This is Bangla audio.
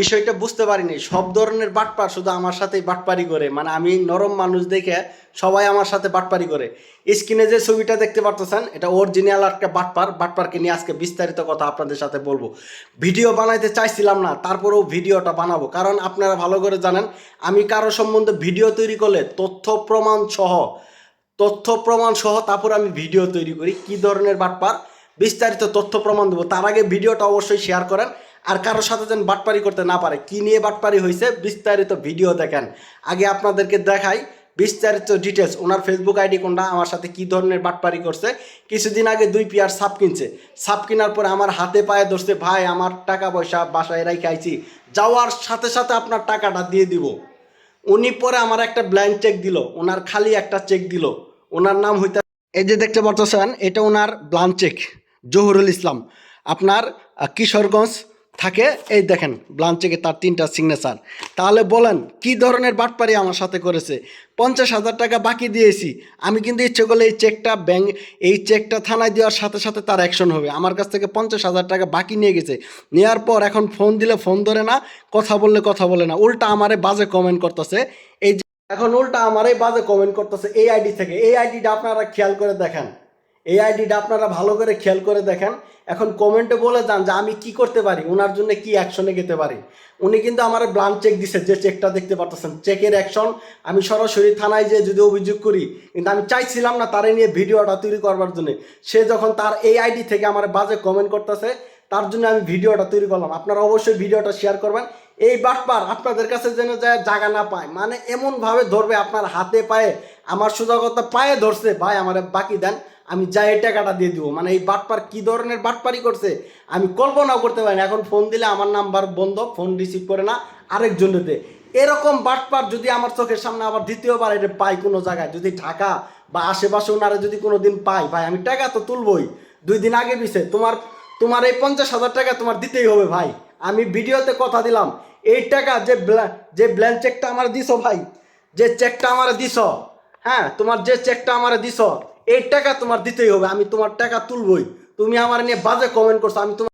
বিষয়টা বুঝতে পারিনি। সব ধরনের বাটপার শুধু আমার সাথেই বাটপারি করে। মানে আমি নরম মানুষ দেখে সবাই আমার সাথে বাটপারি করে। স্ক্রিনে যে ছবিটা দেখতে পারতেছেন, এটা অরিজিনাল একটা বাটপার। বাটপারকে নিয়ে আজকে বিস্তারিত কথা আপনাদের সাথে বলব। ভিডিও বানাইতে চাইছিলাম না, তারপরেও ভিডিওটা বানাবো। কারণ আপনারা ভালো করে জানেন, আমি কারও সম্বন্ধে ভিডিও তৈরি করলে তথ্য প্রমাণ সহ, তথ্য প্রমাণ সহ তারপর আমি ভিডিও তৈরি করি। কি ধরনের বাটপার? বিস্তারিত তথ্য প্রমাণ দেবো। তার আগে ভিডিওটা অবশ্যই শেয়ার করেন। আর কারোর সাথে যেন বাটপারি করতে না পারে। কি নিয়ে বাটপারি হয়েছে বিস্তারিত ভিডিও দেখেন। আগে আপনাদেরকে দেখাই বিস্তারিত ডিটেলস ওনার ফেসবুক আইডি কোনটা? আমার সাথে কি ধরনের বাটপারি করছে? কিছুদিন আগে দুই পেয়ার সাপ কিনছে। সাপ কেনার পরে আমার হাতে পায়ে ধরছে, ভাই, আমার টাকা পয়সা বাসায় রাই খাইছি যাওয়ার সাথে সাথে আপনার টাকাটা দিয়ে দিব। উনি পরে আমার একটা ব্ল্যাঙ্ক চেক দিল। ওনার খালি একটা চেক দিল। ওনার নাম হইতে এই যে দেখতে পাচ্ছেন, এটা ওনার ব্লান চেক জহুরুল ইসলাম। আপনার কিশোরগঞ্জ থাকে, এই দেখেন ব্লান চেকে তার তিনটা সিগনেচার তাহলে বলেন, কি ধরনের বাটপারি আমার সাথে করেছে? পঞ্চাশ হাজার টাকা বাকি দিয়েছি। আমি কিন্তু ইচ্ছে করলে এই চেকটা ব্যাংক এই চেকটা থানায় দেওয়ার সাথে সাথে তার অ্যাকশন হবে। আমার কাছ থেকে পঞ্চাশ হাজার টাকা বাকি নিয়ে গেছে। নেওয়ার পর এখন ফোন দিলে ফোন ধরে না, কথা বললে কথা বলে না। উল্টা আমারে বাজে কমেন্ট করতেছে। এই এখন উল্টা আমারই বাজে কমেন্ট করতেছে এই আইডি থেকে। এই আইডিটা আপনারা খেয়াল করে দেখেন। এই আইডিটা আপনারা ভালো করে খেয়াল করে দেখেন। এখন কমেন্টে বলে যান যে আমি কি করতে পারি ওনার জন্য কি অ্যাকশনে যেতে পারি। উনি কিন্তু আমার ব্লান চেক দিছে যে চেকটা দেখতে পারতেছেন। চেকের অ্যাকশন আমি সরাসরি থানায় যে যদি অভিযোগ করি, কিন্তু আমি চাইছিলাম না তারে নিয়ে ভিডিওটা তৈরি করবার জন্য। সে যখন তার এই আইডি থেকে আমার বাজে কমেন্ট করতেছে তার জন্য আমি ভিডিওটা তৈরি করলাম। আপনারা অবশ্যই ভিডিওটা শেয়ার করবেন। এই বাটপার আপনাদের কাছে যেন জায়গা না পায়। মানে এমনভাবে ধরবে আপনার হাতে পায়ে, আমার কথা পায়ে ধরছে, ভাই আমার বাকি দেন, আমি যাই টাকাটা দিয়ে দিব। মানে এই বাটপার কি ধরনের বাটপারি করছে, আমি কল্পনাও করতে পারি না। এখন ফোন দিলে আমার নাম্বার বন্ধ ফোন রিসিভ করে না আরেকজনেতে এরকম বাটপার যদি আমার চোখের সামনে আবার দ্বিতীয়বার এটা পাই কোনো জায়গায়, যদি ঢাকা বা আশেপাশে ওনারা যদি কোনো দিন পাই ভাই আমি টাকা তো তুলবই। দুই দিন আগে পিছে তোমার তোমার এই পঞ্চাশ হাজার টাকা তোমার দিতেই হবে ভাই। আমি ভিডিওতে কথা দিলাম, এই টাকা যে যে ব্ল্যাঙ্ক চেকটা আমার দিছো ভাই, যে চেকটা আমার দিছো হ্যাঁ তোমার যে চেকটা আমার দিছো, এই টাকা তোমার দিতেই হবে, আমি তোমার টাকা তুলবই। তুমি আমার নিয়ে বাজে কমেন্ট করছ, আমি তোমার